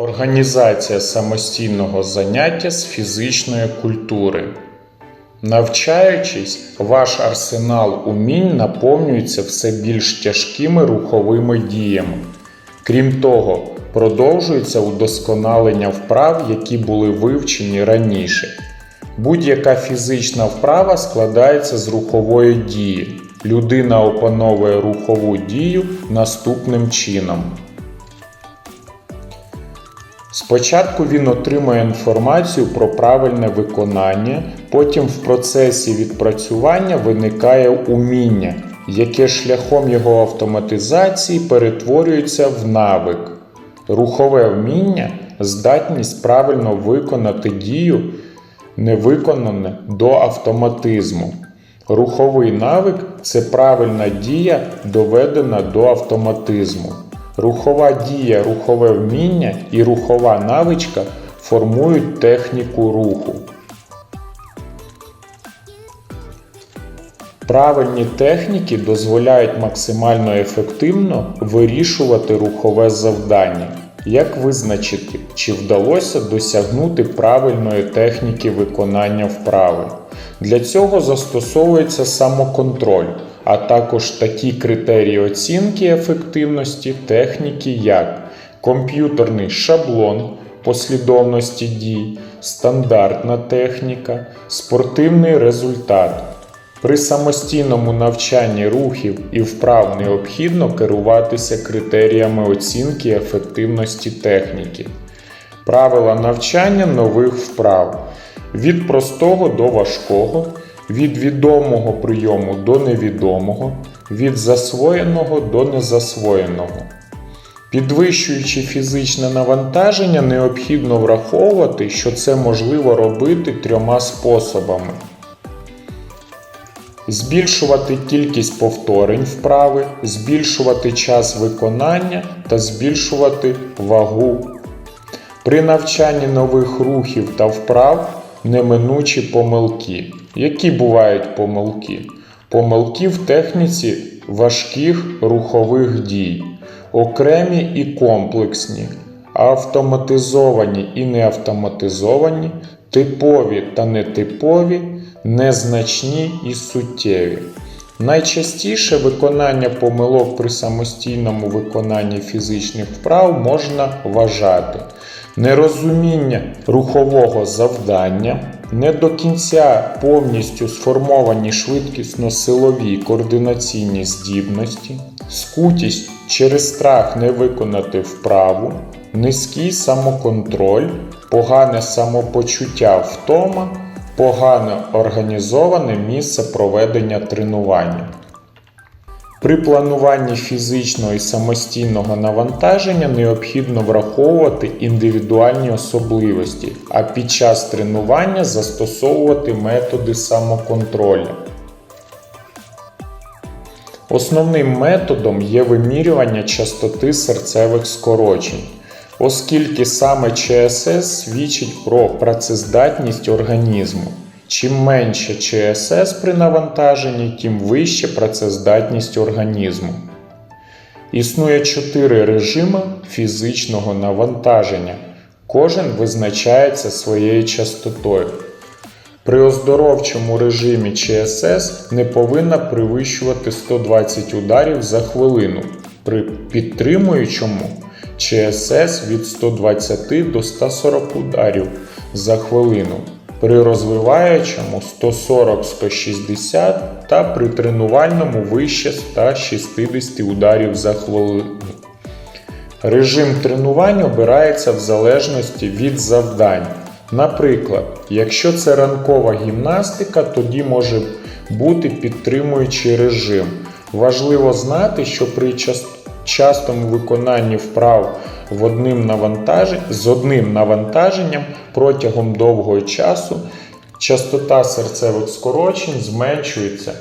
Організація самостійного заняття з фізичної культури. Навчаючись, ваш арсенал умінь наповнюється все більш тяжкими руховими діями. Крім того, продовжується удосконалення вправ, які були вивчені раніше. Будь-яка фізична вправа складається з рухової дії. Людина опановує рухову дію наступним чином. Спочатку він отримує інформацію про правильне виконання, потім в процесі відпрацювання виникає уміння, яке шляхом його автоматизації перетворюється в навик. Рухове вміння здатність правильно виконати дію, не виконане до автоматизму. Руховий навик це правильна дія, доведена до автоматизму. Рухова дія, рухове вміння і рухова навичка формують техніку руху. Правильні техніки дозволяють максимально ефективно вирішувати рухове завдання. Як визначити, чи вдалося досягнути правильної техніки виконання вправи? Для цього застосовується самоконтроль, а також такі критерії оцінки ефективності техніки, як комп'ютерний шаблон послідовності дій, стандартна техніка, спортивний результат. При самостійному навчанні рухів і вправ необхідно керуватися критеріями оцінки ефективності техніки. Правила навчання нових вправ від простого до важкого, від відомого прийому до невідомого, від засвоєного до незасвоєного. Підвищуючи фізичне навантаження, необхідно враховувати, що це можливо робити трьома способами. Збільшувати кількість повторень вправи, збільшувати час виконання та збільшувати вагу. При навчанні нових рухів та вправ неминучі помилки. Які бувають помилки? Помилки в техніці важких рухових дій, окремі і комплексні, автоматизовані і неавтоматизовані, типові та нетипові, незначні і суттєві. Найчастіше виконання помилок при самостійному виконанні фізичних вправ можна вважати нерозуміння рухового завдання, не до кінця повністю сформовані швидкісно-силові координаційні здібності, скутість через страх не виконати вправу, низький самоконтроль, погане самопочуття втома, погано організоване місце проведення тренування. При плануванні фізичного і самостійного навантаження необхідно враховувати індивідуальні особливості, а під час тренування застосовувати методи самоконтролю. Основним методом є вимірювання частоти серцевих скорочень, оскільки саме ЧСС свідчить про працездатність організму. Чим менше ЧСС при навантаженні, тим вища працездатність організму. Існує чотири режими фізичного навантаження. Кожен визначається своєю частотою. При оздоровчому режимі ЧСС не повинна перевищувати 120 ударів за хвилину. При підтримуючому ЧСС від 120 до 140 ударів за хвилину при розвиваючому 140-160 та при тренувальному вище 160 ударів за хвилину. Режим тренувань обирається в залежності від завдань. Наприклад, якщо це ранкова гімнастика, тоді може бути підтримуючий режим. Важливо знати, що при частому виконанні вправ в одним з одним навантаженням протягом довгого часу частота серцевих скорочень зменшується.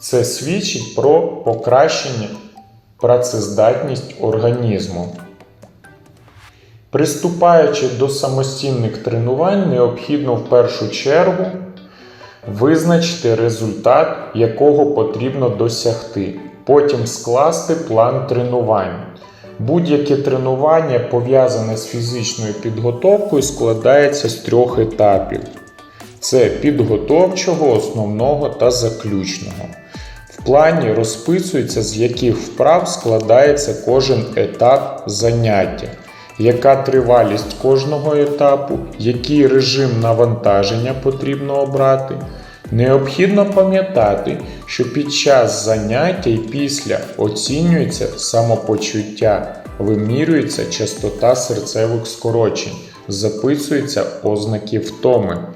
Це свідчить про покращення працездатність організму. Приступаючи до самостійних тренувань, необхідно в першу чергу визначити результат, якого потрібно досягти. Потім скласти план тренувань. Будь-яке тренування, пов'язане з фізичною підготовкою, складається з трьох етапів: це підготовчого, основного та заключного. В плані розписується, з яких вправ складається кожен етап заняття, яка тривалість кожного етапу, який режим навантаження потрібно обрати. Необхідно пам'ятати, що під час заняття і після оцінюється самопочуття, вимірюється частота серцевих скорочень, записуються ознаки втоми.